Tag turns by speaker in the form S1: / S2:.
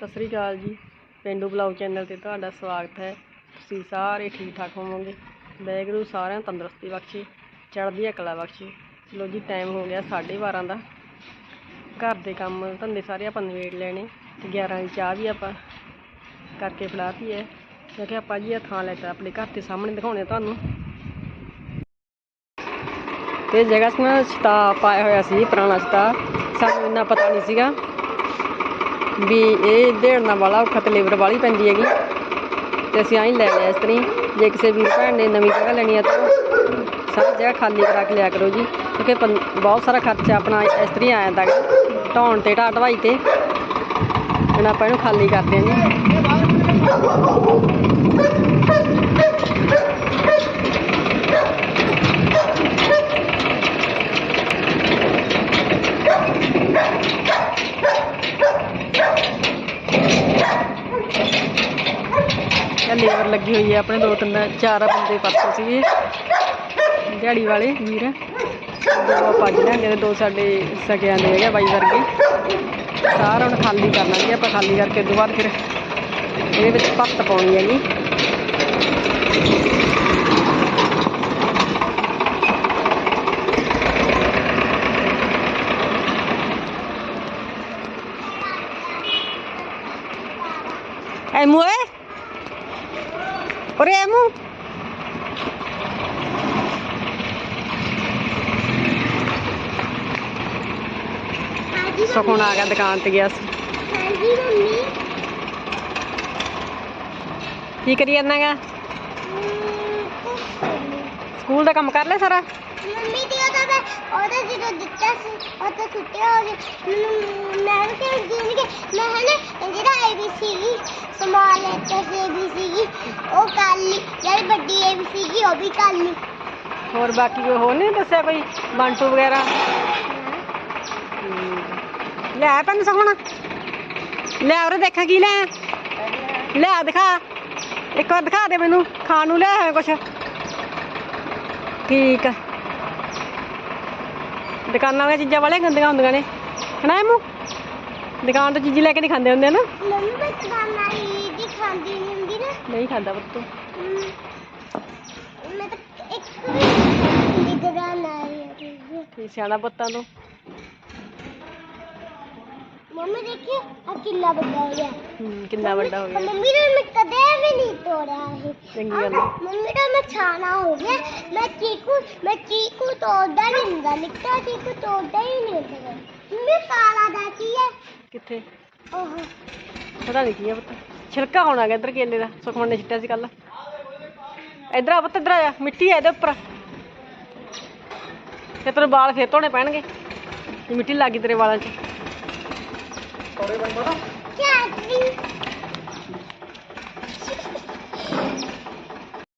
S1: ਸਤਿ ਸ੍ਰੀ ਅਕਾਲ ਜੀ। ਪਿੰਡੂ blog channel ਤੇ ਤੁਹਾਡਾ ਸਵਾਗਤ ਹੈ। ਤੁਸੀਂ ਸਾਰੇ ਠੀਕ ਠਾਕ ਹੋਵੋਗੇ। ਵਾਹਿਗੁਰੂ ਸਾਰਿਆਂ ਨੂੰ ਤੰਦਰੁਸਤੀ ਬਖਸ਼ੇ ਚੜ੍ਹਦੀ ਕਲਾ ਬਖਸ਼ੇ। ਚਲੋ ਜੀ ਟਾਈਮ ਹੋ ਗਿਆ 12:30 ਦਾ। ਘਰ ਦੇ ਕੰਮ ਧੰਦੇ ਸਾਰੇ ਆਪਾਂ ਨਿਬੇੜ ਲੈਣੇ। ਤੇ 11 ਦੀ ਚਾਹ ਵੀ ਆਪਾਂ ਕਰਕੇ ਫੜਾਤੀ ਹੈ। ਕਿਉਂਕਿ ਆਪਾਂ ਜੀ ਇਹ ਥਾਂ ਲੈ ਕੇ ਆਪਣੇ ਘਰ ਦੇ ਸਾਹਮਣੇ ਦਿਖਾਉਣੇ ਤੁਹਾਨੂੰ। ਤੇ ਜਗ੍ਹਾ ਸੀ ਨਾ ਪਾਇਆ ਹੋਇਆ ਸੀ, ਪੁਰਾਣਾ ਛਤਾ ਸਾਨੂੰ ਇੰਨਾ ਪਤਾ ਨਹੀਂ ਸੀਗਾ। ਵੀ ਇਹ ਦੇੜਨਾ ਵਾਲਾ ਔਖਾ ਤੇ ਲੇਬਰ ਵਾਲੀ ਪੈਂਦੀ ਹੈਗੀ। ਤੇ ਅਸੀਂ ਆਹੀਂ ਲੈ ਲਿਆ ਇਸ ਤਰ੍ਹਾਂ ਹੀ। ਜੇ ਕਿਸੇ ਵੀਰ ਭੈਣ ਨੇ ਨਵੀਂ ਜਗ੍ਹਾ ਲੈਣੀ ਹੈ ਤਾਂ ਸਾਰੀ ਜਗ੍ਹਾ ਖਾਲੀ ਕਰਾ ਕੇ ਲਿਆ ਕਰੋ ਜੀ। ਕਿਉਂਕਿ ਪੰ- ਬਹੁਤ ਸਾਰਾ ਖਰਚਾ ਆਪਣਾ ਇਸ ਤਰ੍ਹਾਂ ਹੀ ਆ ਜਾਂਦਾ ਗਾ ਢਾਉਣ ਤੇ, ਢਾਹ ਢਵਾਈ ਤੇ। ਹੁਣ ਆਪਾਂ ਇਹਨੂੰ ਖਾਲੀ ਕਰਦੇ ਹਾਂ ਜੀ। ਇਹ ਲੇਬਰ ਲੱਗੀ ਹੋਈ ਹੈ ਆਪਣੇ ਦੋ ਤਿੰਨ, ਚਾਰ ਬੰਦੇ ਪਰਸੋਂ ਸੀਗੇ। ਦਿਹਾੜੀ ਵਾਲੇ, ਵੀਰ। ਦੋ ਭੱਜ ਲੈਂਦੇ ਤੇ ਦੋ ਸਾਡੇ ਸਕਿਆਂ ਦੇ ਹੈਗੇ ਬਾਈ ਵਰਗੇ। ਸਾਰਾ ਹੁਣ ਖਾਲੀ ਕਰ ਲਾਂਗੇ ਆਪਾਂ ਖਾਲੀ ਕਰਕੇ ਤੋਂ ਬਾਅਦ ਫਿਰ ਇਹਦੇ ਵਿੱਚ ਭੱਤ ਪਾਉਣੀ ਹੈਗੀ। ਐਮੂ ਏ ਓਰੇ ਐਮੂ ਸੁਖਣ ਆ ਗਿਆ ਦੁਕਾਨ ਤੇ ਗਿਆ ਸੀ
S2: ਹਾਂਜੀ ਮੰਮੀ
S1: ਕੀ ਕਰੀ ਜਾਂਦਾਗਾ ਸਕੂਲ ਦਾ ਕੰਮ ਕਰ ਲਿਆ ਸਾਰਾ
S2: ਮੰਮੀ ਦੀ ਉਹਦਾ ਮੈਂ ਉਹਦਾ ਜਦੋਂ ਦਿੱਤਾ ਸੀ ਉਹ ਤਾਂ ਛੁੱਟੀ ਹੋ ਗਈ ਮੈਨੂੰ ਮੈਂ ਵੀ ਕਿ ਮੈਂ ਹਨਾ ਜਿਹੜਾ ਏਬੀਸੀ ਦੀ ਸਮਾਲ ਲੈਟਰ ਏਬੀਸੀ ਦੀ ਉਹ ਕਰ ਲਈ ਜਿਹੜੀ ਵੱਡੀ ਏਬੀਸੀ ਦੀ ਉਹ ਵੀ ਕਰ
S1: ਹੋਰ ਬਾਕੀ ਕੋਈ ਹੋਰ ਨਹੀਂ ਦੱਸਿਆ ਕੋਈ? ਬੰਟੂ ਵਗੈਰਾ? ਲੈ ਪੈਨ ਸੁਖਣ ਲੈ ਉਰੇ ਦੇਖਾਂ ਕੀ ਲੈ ਲਿਆ ਦਿਖਾ। ਇੱਕ ਵਾਰ ਦਿਖਾ ਦੇ ਮੈਨੂੰ, ਖਾਣ ਨੂੰ ਲਿਆ ਹੋਇਆ ਕੁਛ। ਠੀਕ ਆ। ਦੁਕਾਨਾਂ ਵਾਲੀਆਂ ਚੀਜ਼ਾਂ ਵਾਲੇ ਗੰਦੀਆਂ ਹੁੰਦੀਆਂ ਨੇ। ਹਨਾ ਇਹਨੂੰ ਦੁਕਾਨ ਤੋਂ ਚੀਜ਼ ਲੈ ਕੇ ਨਹੀਂ ਖਾਂਦੇ ਹੁੰਦੇ ਨਾ?
S2: ਮੰਮੀ ਮੈਂ ਖਾਂਦੀ ਨਹੀਂ ਹੁੰਦੀ ਨਾ।
S1: ਨਹੀਂ ਖਾਂਦਾ ਪੁੱਤ
S2: ਮੈਂ ਤਾਂ ਇੱਕ ਵੀ ਦੁਕਾਨ
S1: ਸਿਆਣਾ ਪੁੱਤਾਂ ਤੋਂ
S2: ਮੰਮੀ ਦੇਖੀ ਆ ਕਿੰਨਾ ਵੱਡਾ ਹੋ ਗਿਆ।
S1: ਹੂੰ, ਕਿੰਨਾ ਵੱਡਾ ਹੋ ਗਿਆ।
S2: ਮੰਮੀ ਨੇ ਮੈਂ ਕਦੇ ਵੀ ਨਹੀਂ ਤੋੜਿਆ ਇਹ।
S1: ਚੰਗੀ ਗੱਲ।
S2: ਮੰਮੀ ਦਾ ਮੈਂ ਛਾਣਾ ਹੋ ਗਿਆ। ਮੈਂ ਚੀਕੂ ਮੈਂ ਚੀਕੂ ਤੋੜਦਾ ਨਹੀਂ ਹੁੰਦਾ ਨਿੱਕਾ ਚੀਕੂ ਤੋੜਦਾ ਹੀ ਨਹੀਂ ਹੁੰਦਾ ਮੰਮੀ ਕਾਲਾ ਦਾ ਕੀ ਹੈ?
S1: ਕਿੱਥੇ?
S2: ਓਹ
S1: ਪਤਾ ਨਹੀਂ ਕੀ ਆ ਪੁੱਤ। ਛਿਲਕਾ ਹੋਣਾ ਗਾ ਇੱਧਰ ਕੇਲੇ ਦਾ ਸੁਖਮਨ ਨੇ ਛਿੱਟਿਆ ਸੀ ਕੱਲ ਇੱਧਰ ਆ ਪੁੱਤ ਇੱਧਰ ਆ ਜਾ ਮਿੱਟੀ ਆ ਇਹਦੇ ਉੱਪਰ। ਤੇ ਤੇਰੇ ਵਾਲ ਫੇਰ ਧੋਣੇ ਪੈਣਗੇ। ਇਹ ਮਿੱਟੀ ਲੱਗ ਗਈ ਤੇਰੇ ਵਾਲਾਂ 'ਚ।
S2: ਚਾਟਰੀ